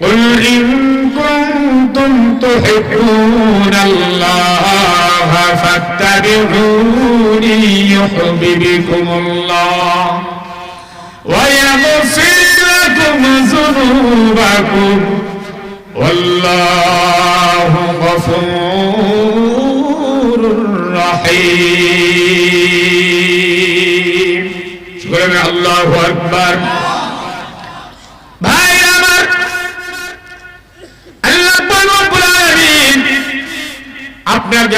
قل إن كنتم تحبون الله فاتبعوني يحببكم الله ويغفر لكم ذنوبكم والله غفور رحيم شكرا الله أكبر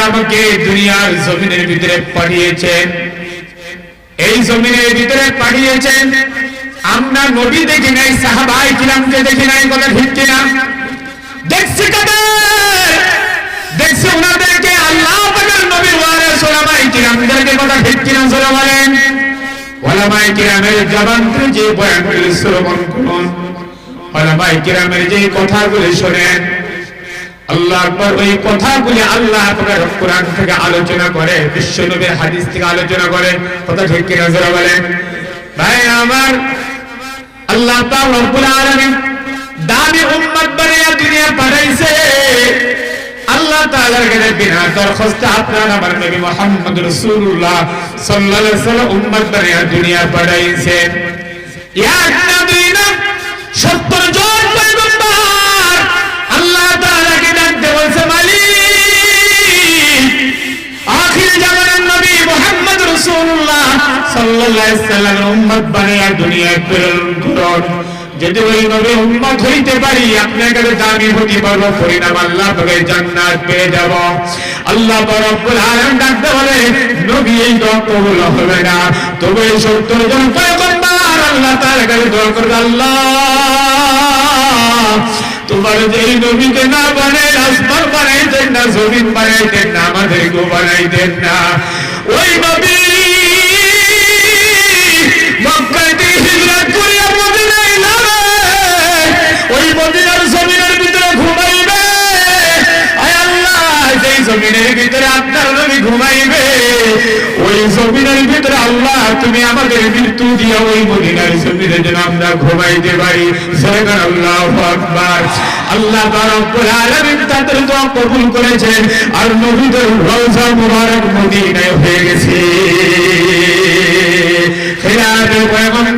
আমাকে দুনিয়ার জমিনের ভিতরে পাঠিয়েছেন। এই জমিনের ভিতরে পাঠিয়েছেন। আমরা নবী দেখি নাই, সাহাবাই কিরামকে দেখি নাই কথা ঠিক কিনা দেখছি দেখছি ওনাদেরকে আল্লাহ নবী ওয়ারে সোলামাই কিরামদেরকে কথা ঠিক কিনা সোলা ওলামাই কিরামের জবান যে বয়ানগুলি শ্রবণ করুন ওলামাই কিরামের যে কথাগুলি শোনেন আল্লাহ আকবার ওই কথাগুলি আল্লাহ আপনার কোরআন থেকে আলোচনা করে বিশ্ব নবীর হাদিস থেকে আলোচনা করে। কথা ঠিক কিনা জোরা বলেন? ভাই, আমার আল্লাহ পাক রব্বুল আলামিন দামি উম্মত বানিয়ে দুনিয়া পাঠাইছে। আল্লাহ তাআলার কাছে বিনা দরখাস্ত আপনার আমার নবী মুহাম্মদ রাসূলুল্লাহ সাল্লাল্লাহু আলাইহি ওয়াসাল্লাম উম্মত বানিয়ে দুনিয়া পাঠাইছে। এক না না, সত্তর জন পয়গম্বর। আল্লাহ তাআলাকে সাল্লাল্লাহু আলাইহি ওয়াসাল্লাম উম্মত বানিয়ে দুনিয়ায় প্রেরণ করুন যদি ওই উম্মত হইতে পারি আপনার কাছে দামি হতে পারব, পরিণাম আল্লাহ তবে জান্নাত পেয়ে যাব। আল্লাহ রব্বুল আলামিন ডাকতে বলে, নবী, এই দোয়া কবুল হবে না। তবে এই 70 জন পয়গম্বর, আল্লাহ তাআলা কাছে দোয়া করবে, আল্লাহ, তোমার যেই নবীকে না বানাই আসমান বানাইতেন না, জমিন বানাইতেন না আমাদেরকে বানাইতেন না। ওই নবী ঘুমাইবে, ওই জমিনের ভিতরে আল্লাহ, তুমি আমাদের মৃত্যু দিয়া ওই মদিনার জমিনে যেন আমরা ঘুমাইতে পারি। আল্লাহ আল্লাহ তাদের দোয়া কবুল করেছেন। আর নবীদের রওজা মুবারক মদিনায় হয়ে গেছে। পয়গম্বরের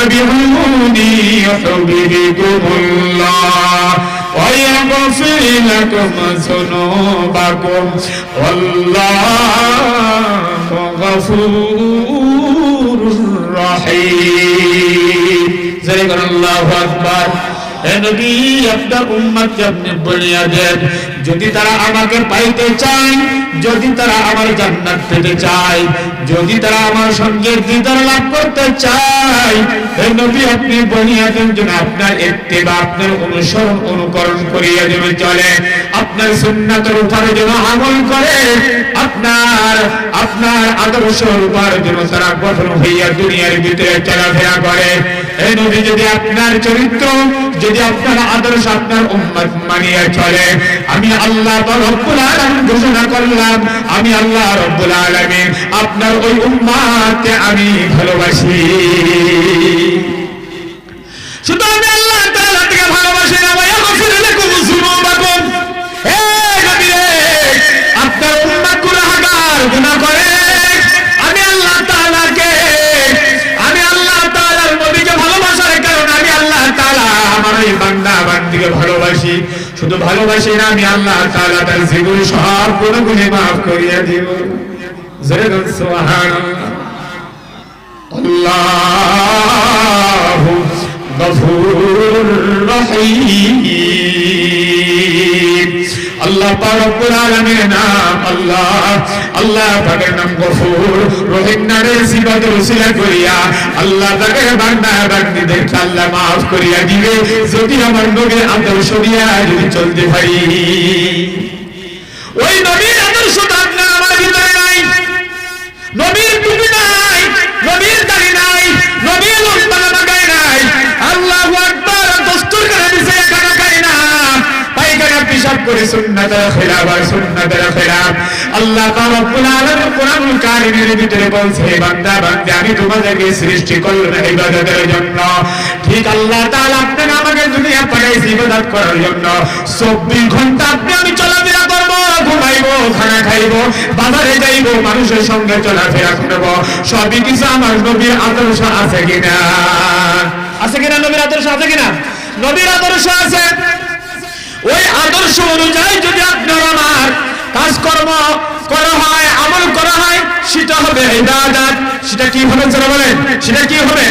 ফাত্তাবিউনি ইউহিব্বুকুমুল্লাহ ويغفر لكم ذنوبكم والله غفور رحيم زين الله أكبر হে নবী আপনার উম্মতকে আপনি বলিয়া দেন যদি তারা আমাকে পাইতে চায়, যদি তারা আমার জান্নাত পেতে চায়, যদি তারা আমার সঙ্গে দিদার লাভ করতে চায়, হে নবী, আপনি বলিয়া দেন আপনার ইত্তেবা, আপনার অনুসরণ, অনুকরণ করিয়া যেন চলে, আপনার সুন্নাতের উপরে যেন আমল করে, আপনার আপনার আদর্শের উপর যেন তারা গঠন হইয়া দুনিয়ার ভিতরে চলাফেরা করে। এই নবী, যদি আপনার চরিত্র, যদি আপনার আদর্শ আপনার উম্মত মানিয়া চলে, আমি আল্লাহ রব্বুল আলামিন ঘোষণা করলাম, আমি আল্লাহ রব্বুল আলামিন আপনার ওই উম্মতকে আমি ভালোবাসি। শুধু আল্লাহ তাআলা থেকে ভালোবাসি না ভাই লাকুম যুনুবাকুম। হে নবী আপনার উম্মত গুনাহগার গুনাহ করে। আমি আল্লাহ তাআলাকে, আমি আল্লাহ তাআলার নবীকে ভালোবাসার কারণে আমি আল্লাহ তাআলা আমার এই বান্দা বান্দিকে ভালোবাসি। শুধু ভালোবাসি না, আমি আল্লাহ তাআলা তার জীবন সব গুণগুলি maaf করিয়া দিব। জোরে বল সুবহানাল্লাহ। আল্লাহ গফুর রহিম। আল্লাহ পাক রব্বুল নাম আল্লাহ আল্লাহ পাকের নাম গফুর। রহিম নারে সিফাত উসিলা করিয়া আল্লাহ তাকে বান্দা বান্দিদের আল্লাহ মাফ করিয়া দিবে। যদি আমার নবীর আদর্শ দিয়া যদি চলতে পারি। ওই নবীর করে সুন্নাতের খেলাফ আর আল্লাহ ভিতরে বলছে বান্দা বান্দা, আমি তোমাদেরকে সৃষ্টি করলাম জন্য। ঠিক আল্লাহ আমাকে দুনিয়া করার জন্য। 24 ঘণ্টা আপনি আমি চলাফেরা ঘুমাইবো, খানা খাইবো, বাজারে যাইবো, মানুষের সঙ্গে চলাফেরা করব। সবই কিছু আমার নবীর আদর্শ আছে কিনা? আছে কিনা? নবীর আদর্শ আছে কিনা? নবীর আদর্শ আছে। ওই আদর্শ অনুযায়ী যদি আপনার আমার কাজকর্ম করা হয়, আমল করা হয়, সেটা হবে সেটা কি হবে যারা বলেন? সেটা কি হবে?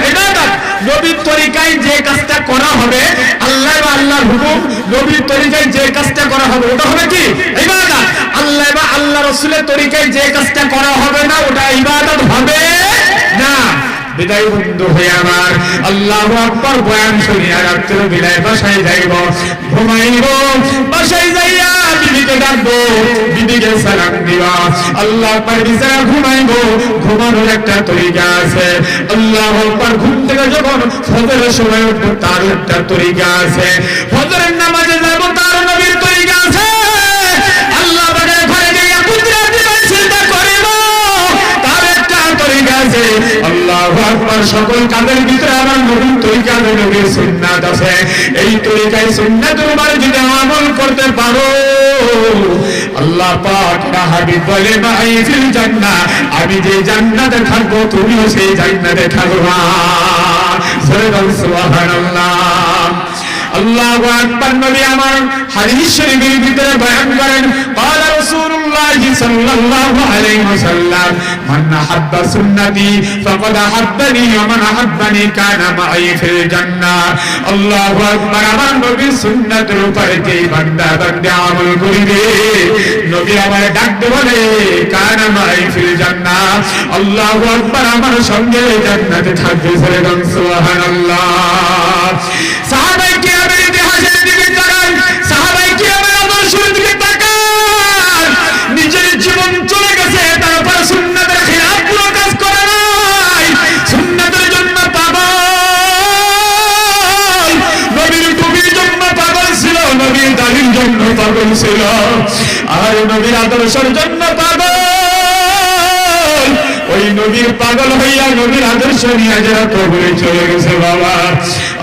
নবীর তরিকায় যে কাজটা করা হবে, আল্লাহ বা আল্লাহর হুকুম, নবীর তরিকায় যে কাজটা করা হবে, ওটা হবে কি? আল্লাহ বা আল্লাহ রাসূলের তরিকায় যে কাজটা করা হবে না, ওটা না বিদায় বন্ধু হয়ে আমার। আল্লাহ আকবর বয়ান শুনিয়া রাত্রে বিদায় বাসায় যাইব। ঘুমাইব, বাসায় যাইয়া বিবিকে ডাকবো, বিবিকে সালাম দিবা। আল্লাহ আকবর বিছানা ঘুমাইব, ঘুমানোর একটা তরিকা আছে। আল্লাহ আকবর ঘুম থেকে যখন ফজরের সময় উঠবো তার একটা তরিকা আছে। ফজরের নামাজে যাব, তার নবীর তরিকা আছে। আল্লাহ আকবার সকল কাজের ভিতরে আমার নবীর তরিকা নবীর সুন্নাত আছে এই তরিকায় সুন্নাতের উপরে যদি আমল করতে পারো আল্লাহ পাক না হাবিব বলে ভাই ফিল জান্নাহ আমি যে জান্নাতে থাকবো তুমিও সেই জান্নাতে থাকবা সুবহানাল্লাহ আল্লাহু আকবার নবী আমার হাদিস শরীফের ভিতরে বয়ান করেন قال رسول الله صلى الله عليه وسلم من احب سنتي فقد احبني ومن احبني كان معي في الجنه আল্লাহু আকবার আমার নবীর সুন্নাতের উপরে যে বান্দা বান্দা আমল করিবে নবী আমার ডাকতে বলে কানা মাই ফিল জান্নাহ আল্লাহু আকবার আমার সঙ্গে জান্নাতে থাকবে সুবহানাল্লাহ সাহাবাই কিরামের ইতিহাসের দিকে তাকান সাহাবাই কিরামের আদর্শের দিকে আর নবীর আদর্শের জন্য পাগল ওই নবীর পাগল হইয়া নবীর আদর্শ নিয়ে যারা কবরে চলে গেছে বাবা।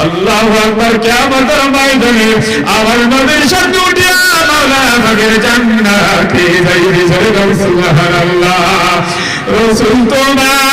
আল্লাহ আকবার, কিয়ামতের ময়দানে আমার নবীর সঙ্গে উঠিয়া মাওলা আমাদের জান্নাতে যাইবে। সুবহানাল্লাহ। রাসূল তোমার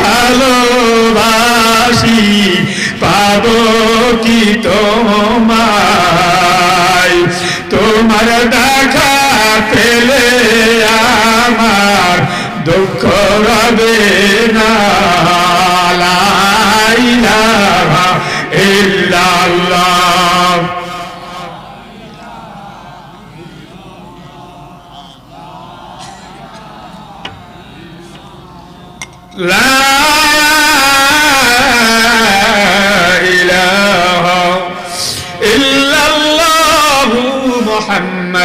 ভালোবাসি পাব কি তোমার তোমার দেখা পেলে আমার দুঃখ রবে না। লা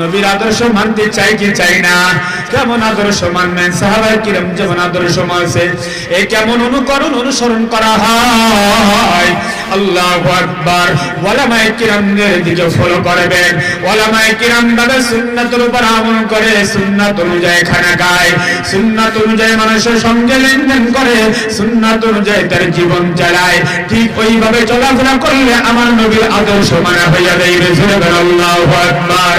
নবীর আদর্শ মানতে চাই কি চাই না? কেমন আদর্শ মানবেন? সাহাবাই কিরম যেমন আদর্শ মানছে, এ কেমন অনুকরণ অনুসরণ করা হয়? আল্লাহ আকবার। ওলামায়ে কিরামদের দিকে ফলো করবেন। ওলামায়ে কিরাম ভাবে সুন্নাতের উপর আমল করে, সুন্নাত অনুযায়ী খানা খায়। সুন্নাত অনুযায়ী মানুষের সঙ্গে লেনদেন করে, সুন্নাত অনুযায়ী তার জীবন চালায়। ঠিক ওইভাবে চলাফেরা করলে আমার নবীর আদর্শ মানা হইয়া দেয় আল্লাহু আকবার।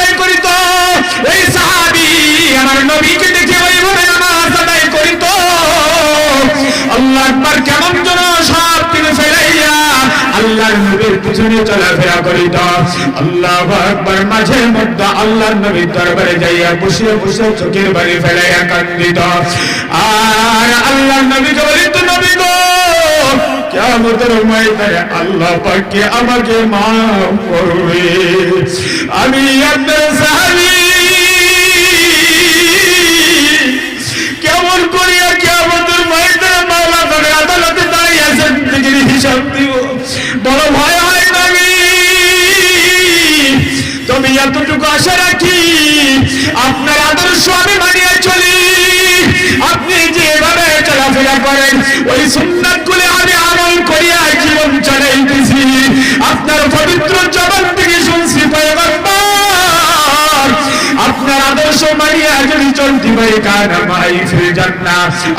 ওই সাহাবী আমার নবীকে দেখে নামাজ আদায় করিত। আল্লাহ আকবার কেমন যেন ফেলাইয়া আল্লাহর নবীর পিছনে চলাফেরা করিত। আল্লাহ মাঝে মধ্যে আল্লাহর নবীর দরবারে যাইয়া চোখের বাড়ি ফেলাইয়া কান্দিত। আর আল্লাহর নবীকে বলিত নবী গো কেমতের ময়দানে আল্লাহ পাকে আমাকে মাফ করবে। আমি ওই সুন্নাত আমি আমল করিয়া জীবন চালাইতেছি। আপনার পবিত্র জবান থেকে শুনছি আপনার আদর্শ মারিয়া যদি চলতে পারি কার আমাই ফিরে জান্না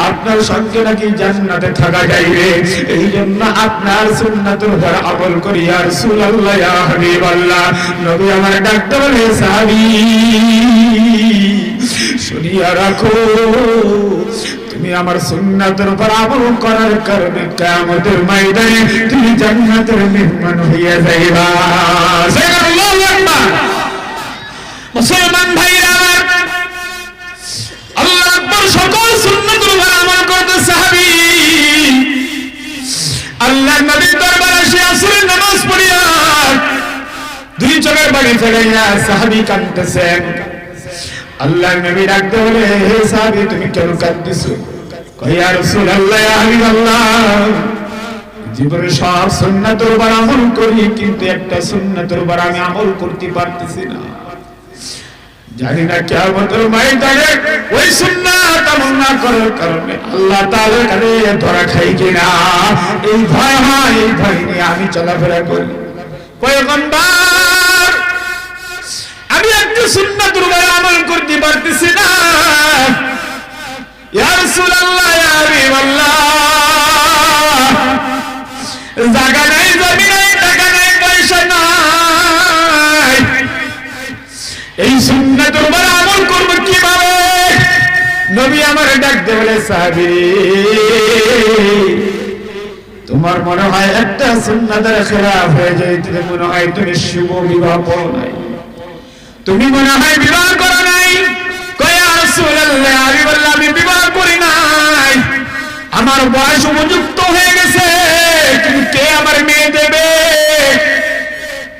আপনার সঙ্গে নাকি জান্নাতে থাকা যাইবে। এই জন্য আপনার সুন্নাতের উপর আমল করি, আর রাসূলুল্লাহ ইয়া হাবিবাল্লাহ। নবী আমার ডাকতে বলে, সাহাবী, শুনিয়া রাখো তুমি আমার সুন্নাতের উপর আমল করার কারণে কিয়ামতের ময়দানে তুমি জান্নাতের মেহমান হইয়া যাইবা। মুসলমান ভাইরা আমার দুই চোখের বাড়ি আল্লাহ নবী ডাকতে বলে হে সাহাবী, তুমি কেন কাঁদতেছো? কইয়া রাসূলুল্লাহ, ইয়া হাবিবাল্লাহ, জীবনে সব সুন্নাতের উপর আমল করি, কিন্তু একটা সুন্নাতের উপর আমি আমল করতে পারতেছি না। জানি না কিয়ামতের ময়দানে ওই সুন্নাত আমল না করার কারণে আল্লাহ তাআলার কাছে ধরা খাই কিনা। এই ভয় হয় এই ভয় নিয়ে আমি চলাফেরা করি। পয়গম্বর আমি একটু সুন্নাতের উপর আমল করতে পারতেছি না। ইয়া রাসূলুল্লাহ, ইয়া জায়গা নাই, জমি নাই, টাকা নাই, পয়সা নাই। এই আমল করব কীভাবে? নবী আমার ডাকতে বলে, সাহাবী, তোমার মনে হয় একটা সুন্নাতের খেলাফ হয়ে যায় মনে হয় তুমি শুভ বিবাহ নাই? তুমি মনে হয় বিবাহ করো নাই? আমি বললাম, আমি বিবাহ করি নাই। আমার বয়স উপযুক্ত হয়ে গেছে, কিন্তু কে আমার মেয়ে দেবে?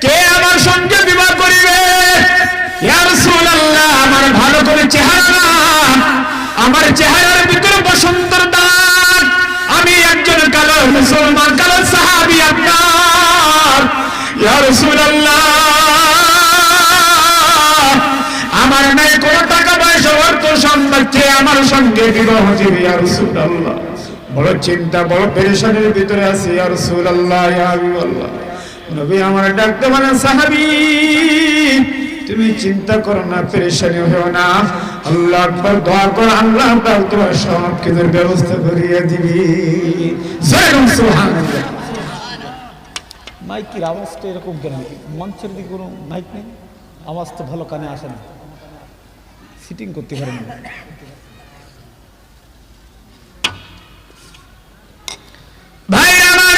কে আমার সঙ্গে বিবাহ করিবে? আমার ভালো করে চেহারা আমার চেহারার ভিতরে বসন্তর দাগ। আমি একজন কালো মুসলমান, কালো সাহাবী আপনার। বড় চিন্তা, বড় ভিতরে আছি নবী আমার ডাকতে তুমি চিন্তা করো না, পেরেশানি হও না। আল্লাহ দোয়া করো, আল্লাহ তোমার সব কিছুর ব্যবস্থা করিয়ে দিবি। সুবহানাল্লাহ। মাইকের আওয়াজটা এরকম কেন? মঞ্চের দিকে কোনো মাইক নেই? আওয়াজ তো ভালো কানে আসে না। সিটিং করতে পারেন না। ভাই আমার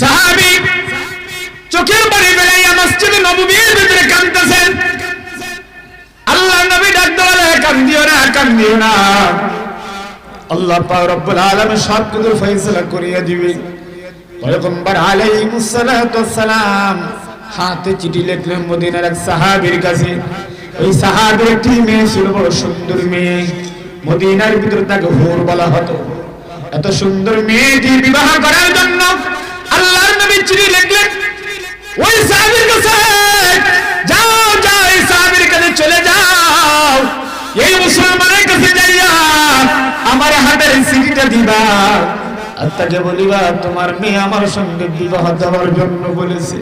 সাহাবী চোখের বাড়ি আল্লাহ নবী সব কিছু ফয়সালা করিয়ে দিবে। পয়গম্বর আলাইহিস সালাতু ওয়াসসালাম হাতে চিঠি লিখলেন মদিনার এক সাহাবীর কাছে। ওই সাহাবীর একটি মেয়ে ছিল, বড় সুন্দর মেয়ে। মদিনার ভিতরে তাকে হুর বলা হতো। এত সুন্দর মেয়েটি বিবাহ করার জন্য আল্লাহর নবী চিঠি লিখলেন। ওই সাহাবীর কাছে, যাও যাও, এই সাহাবীর কাছে চলে যাও। এই মুসলমানের কাছে যাইয়া আমার হাতের সিটিটা দিবা। আর তাকে বলিবা, তোমার মেয়ে আমার সঙ্গে বিবাহ দেওয়ার জন্য বলেছে।